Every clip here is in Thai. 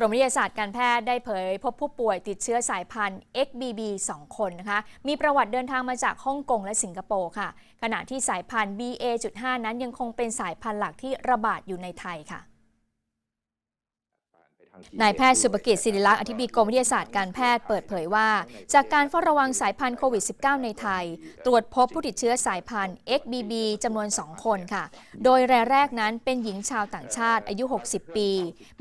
กรมวิทยาศาสตร์การแพทย์ได้เผยพบผู้ป่วยติดเชื้อสายพันธุ์ XBB 2 คนนะคะ มีประวัติเดินทางมาจากฮ่องกงและสิงคโปร์ค่ะ ขณะที่สายพันธุ์ BA.5 นั้นยังคงเป็นสายพันธุ์หลักที่ระบาดอยู่ในไทยค่ะ นายแพทย์สุภกิจศิริลักษณ์อธิบดีกรมวิทยาศาสตร์การแพทย์เปิดเผยว่า จากการเฝ้าระวังสายพันธุ์โควิด -19 ในไทย ตรวจพบผู้ติดเชื้อสายพันธุ์ XBB จำนวน 2 คนค่ะ โดยรายแรกนั้นเป็นหญิงชาวต่างชาติอายุ 60 ปี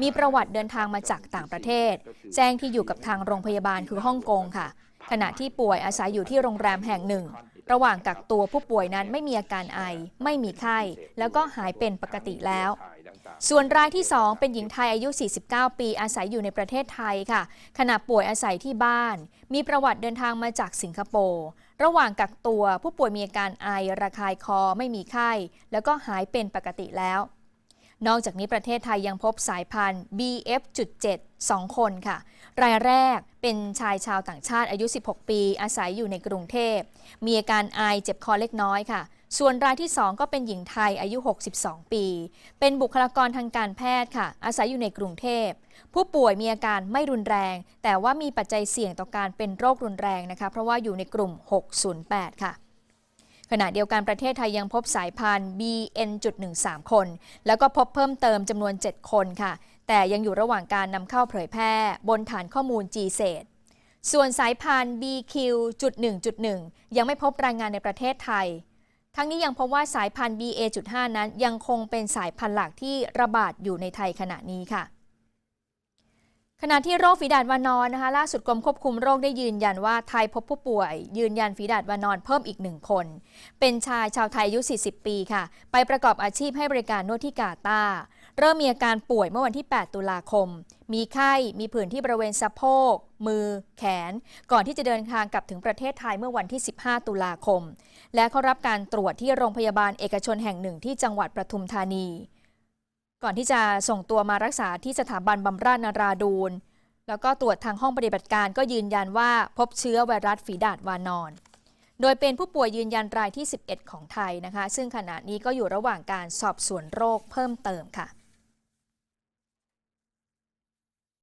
มีประวัติเดินทางมาจากต่างประเทศ แจ้งที่อยู่กับทางโรงพยาบาลคือฮ่องกงค่ะ ขณะที่ป่วยอาศัยอยู่ที่โรงแรมแห่งหนึ่ง ระหว่างกักตัวผู้ป่วยนั้นไม่มีอาการไอ ไม่มีไข้ แล้วก็หายเป็นปกติแล้ว ส่วนรายที่ 2 เป็นหญิงไทยอายุ 49 ปีอาศัยอยู่ในประเทศไทยค่ะ ขณะป่วยอาศัยที่บ้าน มีประวัติเดินทางมาจากสิงคโปร์ระหว่างกักตัวผู้ป่วยมีอาการไอระคายคอไม่มีไข้ แล้วก็หายเป็นปกติแล้ว นอกจากนี้ประเทศไทยยังพบสายพันธุ์ BF.7 2 คนค่ะ รายแรกเป็นชายชาวต่างชาติอายุ 16 ปี อาศัยอยู่ในกรุงเทพ มีอาการไอเจ็บคอเล็กน้อยค่ะ ส่วนรายที่ 2 ก็เป็นหญิงไทยอายุ 62 ปี เป็นบุคลากรทางการแพทย์ค่ะ อาศัยอยู่ในกรุงเทพ ผู้ป่วยมีอาการไม่รุนแรง แต่ว่ามีปัจจัยเสี่ยงต่อการเป็นโรครุนแรงนะคะ เพราะว่าอยู่ในกลุ่ม 608 ค่ะ ขณะเดียวกันประเทศไทยยังพบสายพันธุ์ BN.13 คน แล้วก็พบเพิ่มเติมจำนวน 7 คนค่ะ แต่ยังอยู่ระหว่างการนำเข้าเผยแพร่ บนฐานข้อมูล g s a t ส่วนสายพันธุ์ BQ.1.1 ยังไม่พบรายงานในประเทศไทย ทั้งนี้ยังพบว่าสายพันธุ์ BA.5 นั้นยังคงเป็นสายพันธุ์หลักที่ระบาดอยู่ในไทยขณะนี้ค่ะขณะที่โรคฝีดาดวานอนนะคะล่าสุดกรมควบคุมโรคได้ยืนยันว่าไทยพบผู้ป่วย ยืนยันฝีดาดวานอนเพิ่มอีกหนึ่งคน เป็นชายชาวไทยอายุ 40 ปีค่ะ ไปประกอบอาชีพให้บริการนวดที่กาตาร์ เริ่มมีอาการป่วยเมื่อวันที่ 8 ตุลาคม มีไข้ มีผื่นที่บริเวณสะโพก มือ แขน ก่อนที่จะเดินทางกลับถึงประเทศไทยเมื่อวันที่ 15 ตุลาคม และเขารับการตรวจที่โรงพยาบาลเอกชนแห่งหนึ่งที่จังหวัดปทุมธานี ก่อนที่จะส่งตัวมารักษาที่สถาบันบำราศนาราดูน แล้วก็ตรวจทางห้องปฏิบัติการก็ยืนยันว่าพบเชื้อไวรัสฝีดาดวานอนโดยเป็นผู้ป่วยยืนยันรายที่ 11 ของไทยนะคะ ซึ่งขณะนี้ก็อยู่ระหว่างการสอบสวนโรคเพิ่มเติมค่ะ